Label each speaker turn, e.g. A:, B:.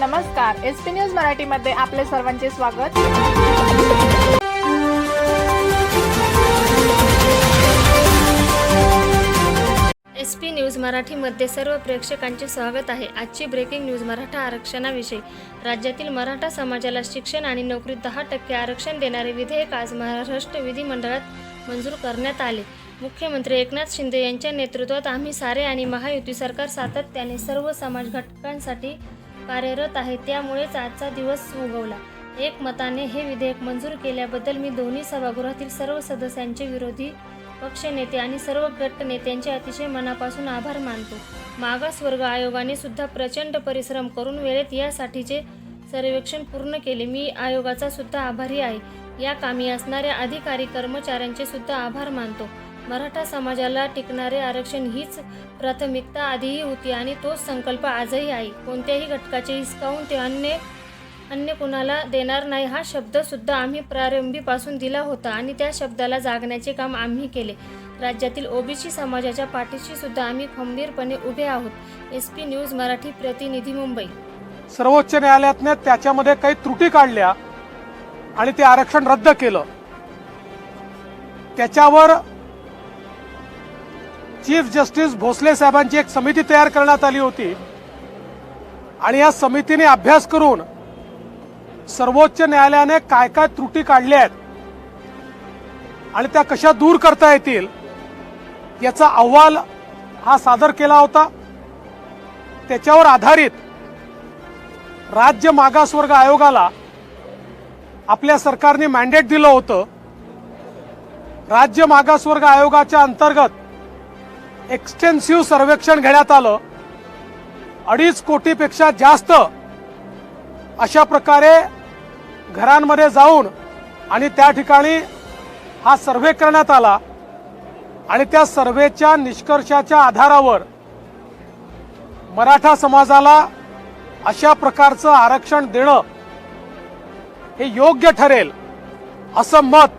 A: नमस्कार S P news मराठीमध्ये आपले सर्वांचे स्वागत.
B: एस पी न्यूज मराठीमध्ये सर्व प्रेक्षकांचे स्वागत आहे. आजची ब्रेकिंग न्यूज मराठा आरक्षणाविषयी. राज्यातील मराठा समाजाला शिक्षण आणि नोकरीत दहा टक्के आरक्षण देणारे विधेयक आज महाराष्ट्र विधिमंडळात मंजूर करण्यात आले. मुख्यमंत्री एकनाथ शिंदे यांच्या नेतृत्वात आम्ही सारे आणि महायुती सरकार सातत्याने सर्व समाज घटकांसाठी कार्यरत आहे. त्यामुळेच आजचा दिवस उगवला. एकमताने हे विधेयक मंजूर केल्याबद्दल मी दोन्ही सभागृहातील सर्व सदस्यांचे विरोधी पक्षनेते आणि सर्व गट नेत्यांचे अतिशय मनापासून आभार मानतो. मागासवर्ग आयोगाने सुद्धा प्रचंड परिश्रम करून वेळेत यासाठीचे सर्वेक्षण पूर्ण केले. मी आयोगाचा सुद्धा आभारी आहे. या कामी असणाऱ्या अधिकारी कर्मचाऱ्यांचे सुद्धा आभार मानतो. मराठा समाजाला टिकणारे आरक्षण हीच प्राथमिकता आधीही होती आणि तोच संकल्प आजही आहे. कोणत्याही घटकाचे हिसकावून ते अन्य अन्य कुणाला देणार नाही हा शब्दसुद्धा आम्ही प्रारंभीपासून दिला होता आणि त्या शब्दाला जागण्याचे काम आम्ही केले. राज्यातील ओबीसी समाजाच्या पाठीशी सुद्धा आम्ही खंबीरपणे उभे आहोत. एस पी न्यूज मराठी प्रतिनिधी मुंबई.
C: सर्वोच्च न्यायालयातने त्याच्यामध्ये काही त्रुटी काढल्या आणि ते आरक्षण रद्द केलं. त्याच्यावर चीफ जस्टिस भोसले साहेबांची एक समिती तयार करण्यात आली होती. आणि या समितीने अभ्यास करून सर्वोच्च न्यायालयाने काय काय त्रुटी काढल्या आहेत आणि त्या कशा दूर करता येतील याचा अहवाल हा सादर केला होता. त्याच्यावर आधारित राज्य मागासवर्ग आयोगाला आपल्या सरकारने मॅन्डेट दिलं होतं. राज्य मागासवर्ग आयोगाच्या अंतर्गत एक्सटेन्सिव्ह सर्वेक्षण घेण्यात आलं. अडीच कोटीपेक्षा जास्त अशा प्रकारे घरांमध्ये जाऊन आणि त्या ठिकाणी हा सर्वे करण्यात आला आणि त्या सर्वेच्या निष्कर्षाच्या आधारावर मराठा समाजाला अशा प्रकारचं आरक्षण देणं हे योग्य ठरेल असं मत